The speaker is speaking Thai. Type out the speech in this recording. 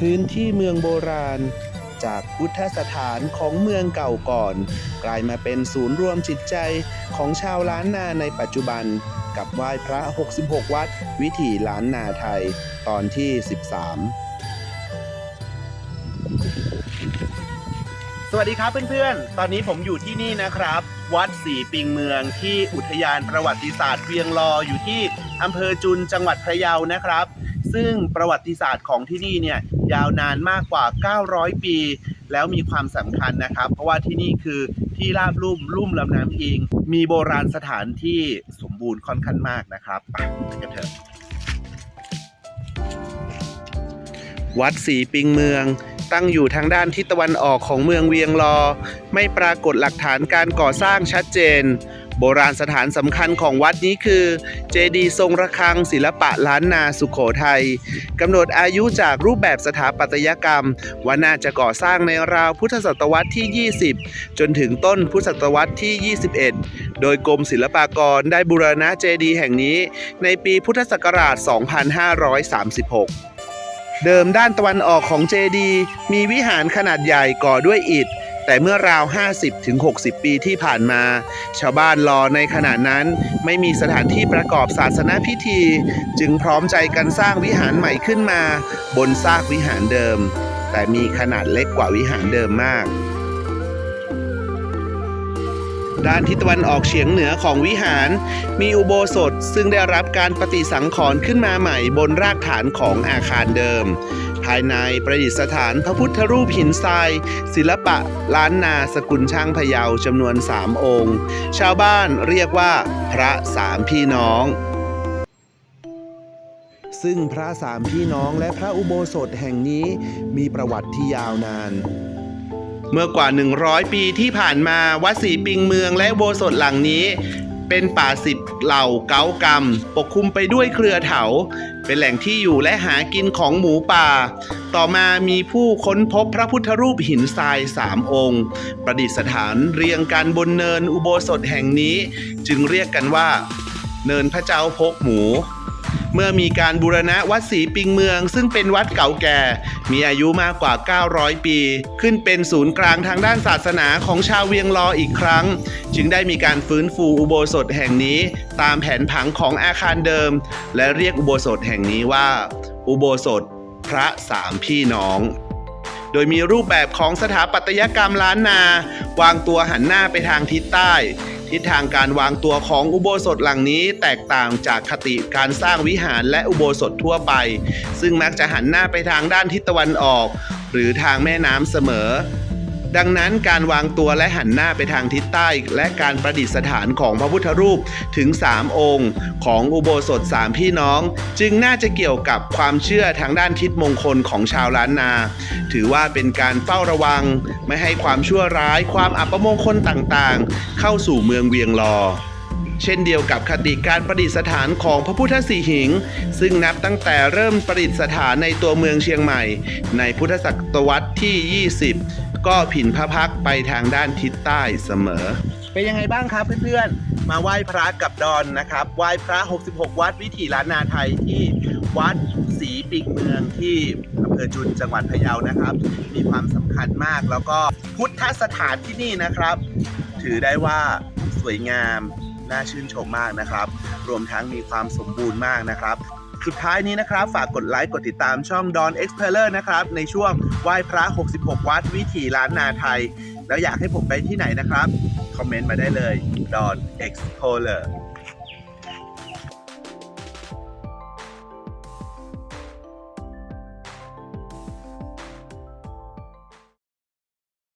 พื้นที่เมืองโบราณ จากพุทธสถานของเมืองเก่าก่อน กลายมาเป็นศูนย์รวมจิตใจของชาวล้านนาในปัจจุบัน กับไหว้พระ 66 วัด วิถีล้านนาไทย ตอนที่ 13สวัสดีครับเพื่อนๆ ตอนนี้ผมอยู่ที่นี่นะครับ วัดศรีปิงเมืองที่อุทยานประวัติศาสตร์เวียงลออยู่ที่อำเภอจุนจังหวัดพะเยานะครับ ซึ่งประวัติศาสตร์ของที่นี่เนี่ยยาวนานมากกว่า 900 ปี แล้วมีความสำคัญนะครับ เพราะว่าที่นี่คือที่ราบลุ่มลุ่มลำน้ำอิง มีโบราณสถานที่สมบูรณ์ค่อนข้างมากนะครับไปไปกันเถอะวัดศรีปิงเมืองตั้งอยู่ทางด้านทิศตะวันออกของเมืองเวียงลอ ไม่ปรากฏหลักฐานการก่อสร้างชัดเจน โบราณสถานสำคัญของวัดนี้คือ เจดีย์ทรงระฆังศิลปะล้านนาสุขโขทัยกำหนดอายุจากรูปแบบสถาปัตยกรรม ว่าน่าจะก่อสร้างในราวพุทธศตวรรษที่ 20 จนถึงต้นพุทธศตวรรษที่ 21 โดยกรมศิลปากรได้บูรณะเจดีย์แห่งนี้ ในปีพุทธศักราช 2536 เดิมด้านตะวันออกของเจดีย์มีวิหารขนาดใหญ่ก่อด้วยอิฐ แต่เมื่อราว 50-60 ปีที่ผ่านมา ชาวบ้านรอในขณะนั้นไม่มีสถานที่ประกอบศาสนาพิธี จึงพร้อมใจกันสร้างวิหารใหม่ขึ้นมา บนซากวิหารเดิม แต่มีขนาดเล็กกว่าวิหารเดิมมากด้านทิศตะวันออกเฉียงเหนือของวิหาร มีอุโบสถซึ่งได้รับการปฏิสังขรณ์ขึ้นมาใหม่บนรากฐานของอาคารเดิมายในประดิษฐานพระพุทธรูปหินทราย ศิลปะล้านนาสกุลช่างพะเยาจำนวนสามองค์ ชาวบ้านเรียกว่าพระสามพี่น้องซึ่งพระสามพี่น้องและพระอุโบสถแห่งนี้มีประวัติที่ยาวนาน เมื่อกว่า 100 ปีที่ผ่านมาวัดศรีปิงเมืองและโบสถหลังนี้ เป็นป่าสิบเหล่าเก้ากรรม ปกคลุมไปด้วยเครือเถา เป็นแหล่งที่อยู่และหากินของหมูป่า ต่อมามีผู้ค้นพบพระพุทธรูปหินทรายสามองค์ ประดิษฐานเรียงกันบนเนินอุโบสถแห่งนี้ จึงเรียกกันว่า เนินพระเจ้าพกหมู เมื่อมีการบูรณะวัดศรีปิงเมือง ซึ่งเป็นวัดเก่าแก่ มีอายุมากกว่า 900 ปี ขึ้นเป็นศูนย์กลางทางด้านศาสนาของชาวเวียงลออีกครั้ง จึงได้มีการฟื้นฟูอุโบสถแห่งนี้ ตามแผนผังของอาคารเดิม และเรียกอุโบสถแห่งนี้ว่า อุโบสถ พระสามพี่น้องโดยมีรูปแบบของสถาปัตยกรรมล้านนา วางตัวหันหน้าไปทางทิศใต้ ทิศทางการวางตัวของอุโบสถหลังนี้แตกต่างจากคติการสร้างวิหารและอุโบสถทั่วไป ซึ่งมักจะหันหน้าไปทางด้านทิศตะวันออก หรือทางแม่น้ำเสมอ ดังนั้นการวางตัวและหันหน้าไปทางทิศใต้ และการประดิษฐานของพระพุทธรูปถึง 3 องค์ ของอุโบสถสามพี่น้อง จึงน่าจะเกี่ยวกับความเชื่อทางด้านทิศมงคลของชาวล้านนา ถือว่าเป็นการเฝ้าระวัง ไม่ให้ความชั่วร้าย ความอัปมงคลต่างๆ เข้าสู่เมืองเวียงลอ เช่นเดียวกับคติการประดิษฐานของพระพุทธสีหิง ซึ่งนับตั้งแต่เริ่มประดิษฐานในตัวเมืองเชียงใหม่ ในพุทธศตวรรษที่ 20 ก็ผินพระพักไปทางด้านทิศใต้เสมอ เป็นยังไงบ้างครับเพื่อนๆ มาไหว้พระกับดอนนะครับ ไหว้พระ 66 วัดวิถีล้านนาไทยที่วัดศรีปิงเมืองที่อำเภอจุนจังหวัดพะเยานะครับ มีความสำคัญมากแล้วก็พุทธสถานที่นี่นะครับ ถือได้ว่าสวยงาม น่าชื่นชมมากนะครับ รวมทั้งมีความสมบูรณ์มากนะครับ สุดท้ายนี้นะครับ ฝากกดไลค์กดติดตามช่อง Don Explorer นะครับ ในช่วงไหว้พระ 66 วัดวิถีล้านนาไทย แล้วอยากให้ผมไปที่ไหนนะครับ คอมเมนต์มาได้เลย Don Explorer